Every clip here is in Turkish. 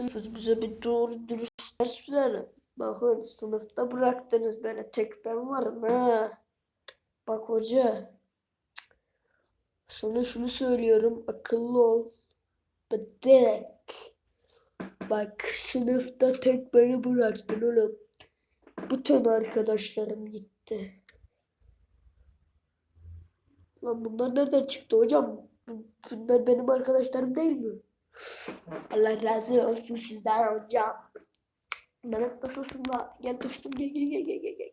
bize bir doğru dürüst ders verin. Bakın sınıfta bıraktınız beni. Tek ben varım ha. Bak hoca. Sana şunu söylüyorum. Akıllı ol. Bıdık. Bak sınıfta tek beni bıraktın oğlum. Bütün arkadaşlarım gitti. Lan bunlar nereden çıktı hocam? Bunlar benim arkadaşlarım değil mi? Allah razı olsun sizden hocam. Mehmet nasılsın la? Gel dostum gel gel gel gel gel.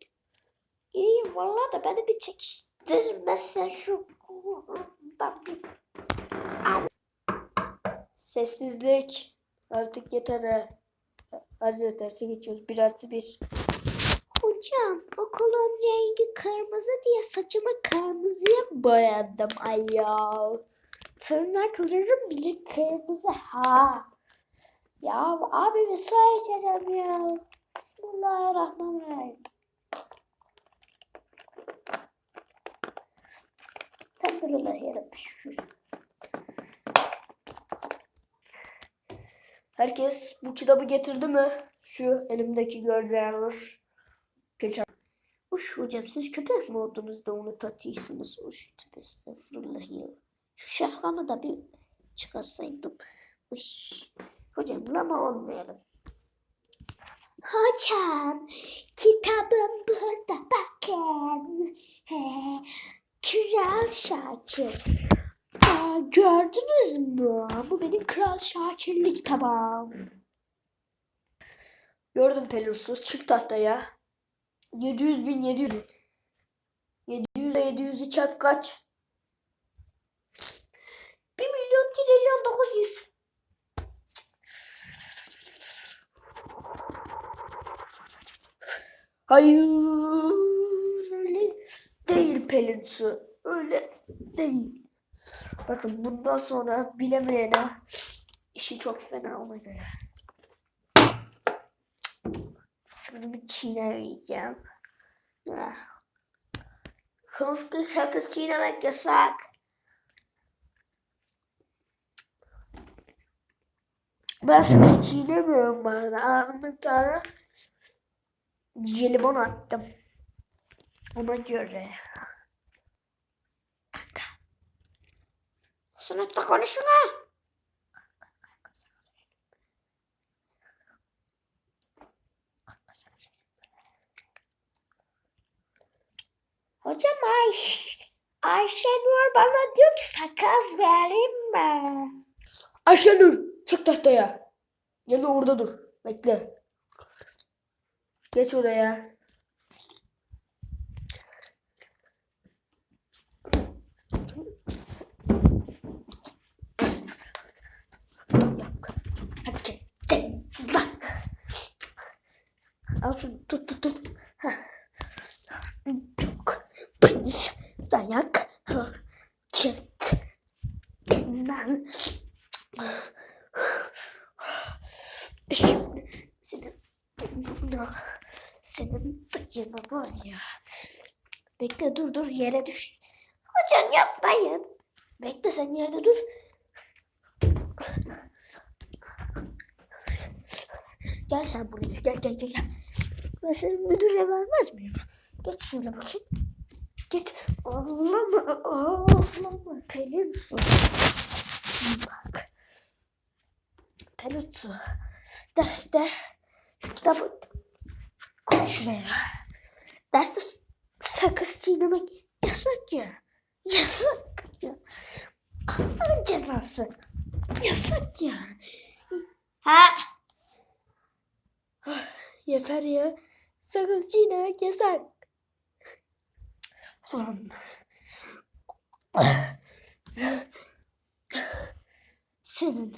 İyiyim valla da beni bir çekiştirmezsen şu Sessizlik. Artık yeter ha. Hadi derse geçiyoruz. Bir artı bir. Hocam okulun rengi kırmızı diye saçımı kırmızıya boyadım ayol. Tırnaklarım bile kırmızı ha. Ya abi su içeceğim ya. Bismillahirrahmanirrahim. Elhamdülillah şükür. Herkes bu kitabı getirdi mi? Şu elimdeki gördüğünüz. Geçen. Uş hocam siz köpek mi oldunuz da onu tatıyorsunuz? Uş tövbe estağfurullah. Şu şapkamı da bir çıkarsaydım. Uş. Hocam lama olmayalım. Hocam kitabım burada bakın. He, Kral Şakir. Aa, gördünüz mü? Bu benim Kral Şakir'li kitabım. Gördüm Pelusus. Çık tahtaya. 700 bin 700 bin. 700 700'ü çarp kaç? 1 milyon trilyon 900. Hayır öyle değil Pelin Su. Öyle değil. Bakın bundan sonra bilemeyene işi çok fena olacak. Sızımı çiğnemeyeceğim. Ah. Kıfkı sakız çiğnemek yasak. Ben sakız çiğnemiyorum bu arada. Ağzımda bir tane jelibon attım. Ona göre. Sınıfta konuşma. Hocam Ay Ayşenur bana diyor ki sakız vereyim mi? Ayşenur çık tahtaya. Gel orada dur. Bekle. Geç oraya. Al şunu tut tut tut. Heh. Çok pis dayak. Çet. Ben. Şimdi senin senin dayına var ya. Bekle dur dur yere düş. Hocam yapmayın. Bekle sen yerde dur. Gel sen buraya gel gel gel. gel. Ben seni müdüre vermez miyim? Geç şöyle bakayım. Geç. Ağlama ağlama Pelin su. Bak. Pelin su. Derste şu kitabı koy şuraya. Derste sakız çiğnemek yasak ya. Yasak ya. Allah'ın cezası. Yasak ya. Ha? Yeter ya. Sakız çiğnemek yasak. Ulan. Senin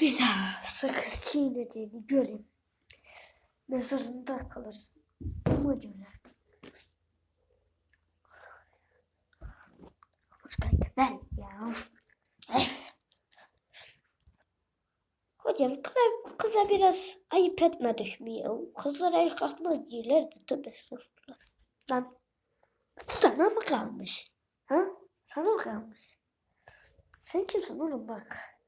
bir daha sakız çiğnediğini göreyim. Mezarında kalırsın. Ona göre. Kanka ver ya. Öf. Hocam kıza, biraz ayıp etmedik mi ya? Kızlar el kalkmaz diyorlar da estağfurullah. Lan sana mı kalmış? Ha? Sana mı kalmış? Sen kimsin oğlum bak.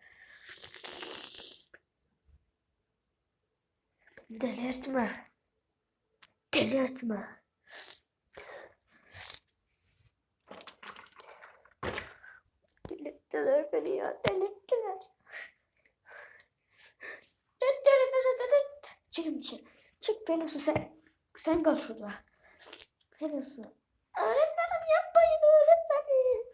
Delirtme. Delirtme. Delirttiler beni ya. Delirttiler. Çıkın dışarı. Çık Pelinsu sen. Sen kal şurada. Pelinsu. Öğretmenim yapmayın öğretmenim.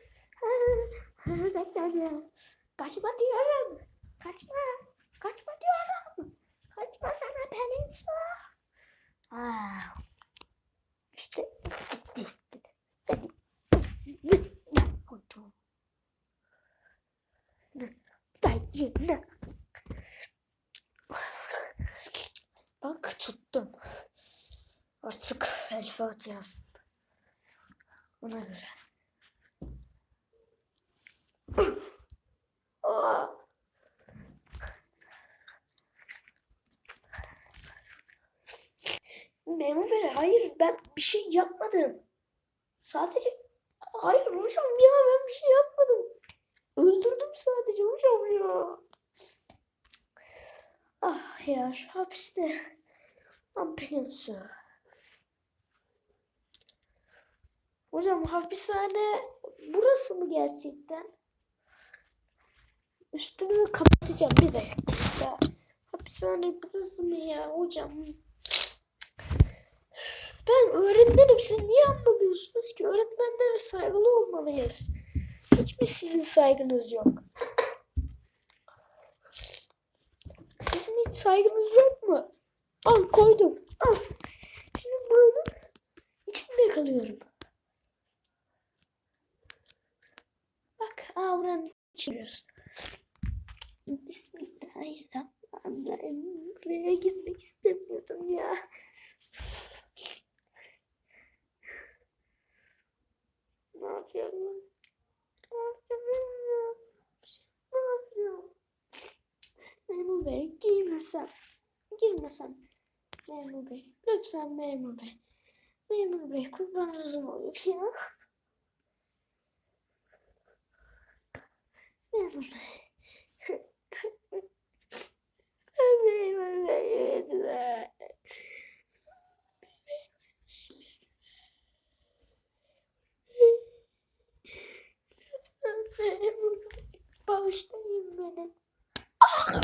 Öğretmenim. Kaçma diyorum. Kaçma. Kaçma diyorum. Kaçma sana Pelinsu. Aa. İşte gitti. Seni. Ne koydum? Ne? Dayı ne? Bak tuttum. Artık El Fatiha'sın. Ona göre. Aa. Memur Bey hayır ben bir şey yapmadım. Sadece hayır hocam ya ben bir şey yapmadım. Öldürdüm sadece hocam ya. Ah ya şu hapiste. Lan Pelinsu. Hocam hapishane burası mı gerçekten? Üstünü kapatacağım bir dakika. Hapishane burası mı ya hocam? Ben öğretmenim siz niye anlamıyorsunuz ki? Öğretmenlere saygılı olmalıyız. Hiç mi sizin saygınız yok? Sizin hiç saygınız yok mu? Al koydum. Al. Şimdi bunu içinde kalıyorum. Bak aa buranın içiyoruz. Bismillahirrahmanirrahim. Buraya girmek istemiyordum ya. Ne yapıyorum? Ne yapıyorum? Ne yapıyorum? Memur Bey giymesem. Girmesem. Memur Bey. Lütfen Memur Bey. Memur Bey kurbanınızım olur ya. Memur Bey. Memur Bey lütfen. Lütfen memur bey. Bağışlayın beni. Ah!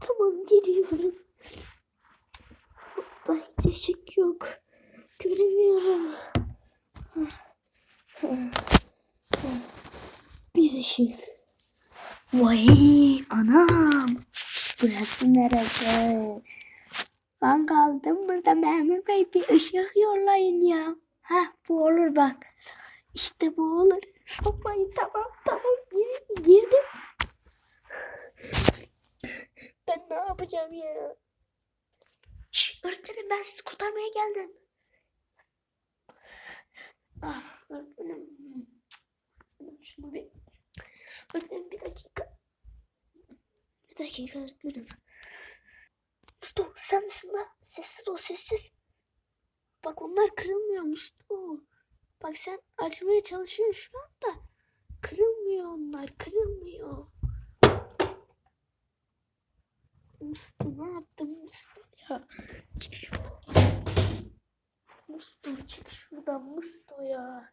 Tamam geliyorum. Burada hiç ışık yok. Göremiyorum. Bir ışık. Vay anam. Burası neresi? Ben kaldım burada memur bey bir ışık yollayın ya. Ha bu olur bak. İşte bu olur. Sokmayın tamam tamam Gir- girdim. Ben ne yapacağım ya? Şş, öğretmenim ben sizi kurtarmaya geldim. Ah öğretmenim. Şunu bir... Öğretmenim bir dakika. Bir dakika öğretmenim. Mustafa sen misin lan? Sessiz ol sessiz. Bak onlar kırılmıyor Mustafa. Bak sen açmaya çalışıyorsun şu anda. Kırılmıyor onlar kırılmıyor. Mustafa ne yaptın Mustafa ya? Çık şuradan. Mustafa çık şuradan Mustafa ya.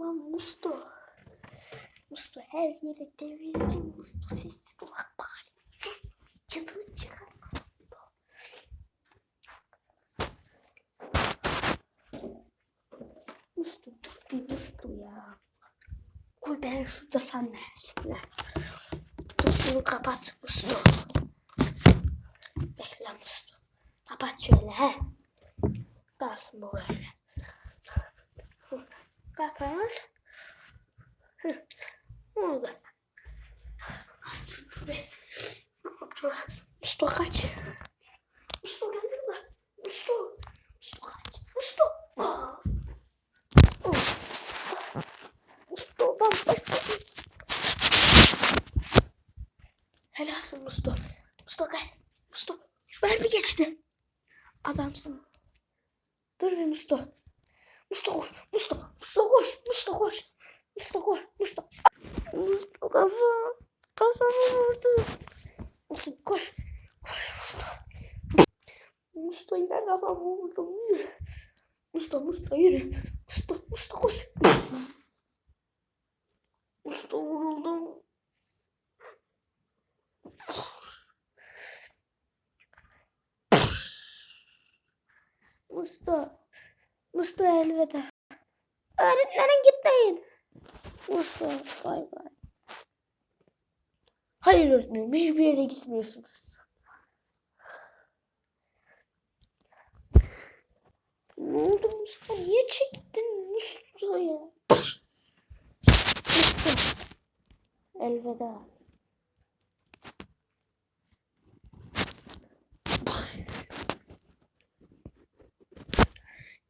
Lan Mustafa. Mustafa her yere devirdin Mustafa sessiz ol bak bari. Sus. Çatını çıkar Mustafa. Mustu dur bir Mustu ya. Koy ben şurada. Dur şunu kapat Mustu. Bekle Mustu. Kapat şöyle he. Kalsın bu böyle. Kapat. Hı. Orada. Mustu kaç. Mustu gel burada. Mustu. Mustu kaç. Mustu. Aa. Musto ben başladım. Helalsin Musto. Musto gel. Musto. Mermi geçti. Adamsın. Dur bir Musto. Musto koş. Musto. Musto koş. Musto koş. Musto koş. Musto. Musto kafa. Kafamı vurdu. Musta koş. Koş Musta. Musta ileride adam vurdum. Yürü. Musta Musta yürü. Musta Musta koş. Musta vuruldum. Musta. Musta elveda. Öğretmenim gitmeyin. Musta bay bay. Hayır öğretmenim hiçbir yere gitmiyorsunuz. Ne oldu Musta? Niye çektin Musta ya? Musta. Elveda.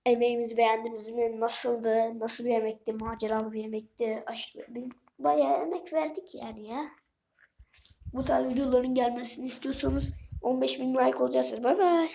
Emeğimizi beğendiniz mi? Nasıldı? Nasıl bir yemekti? Maceralı bir yemekti. Aşırı, biz bayağı emek verdik yani ya. Bu tarz videoların gelmesini istiyorsanız 15 bin like olacağız. Bay bay.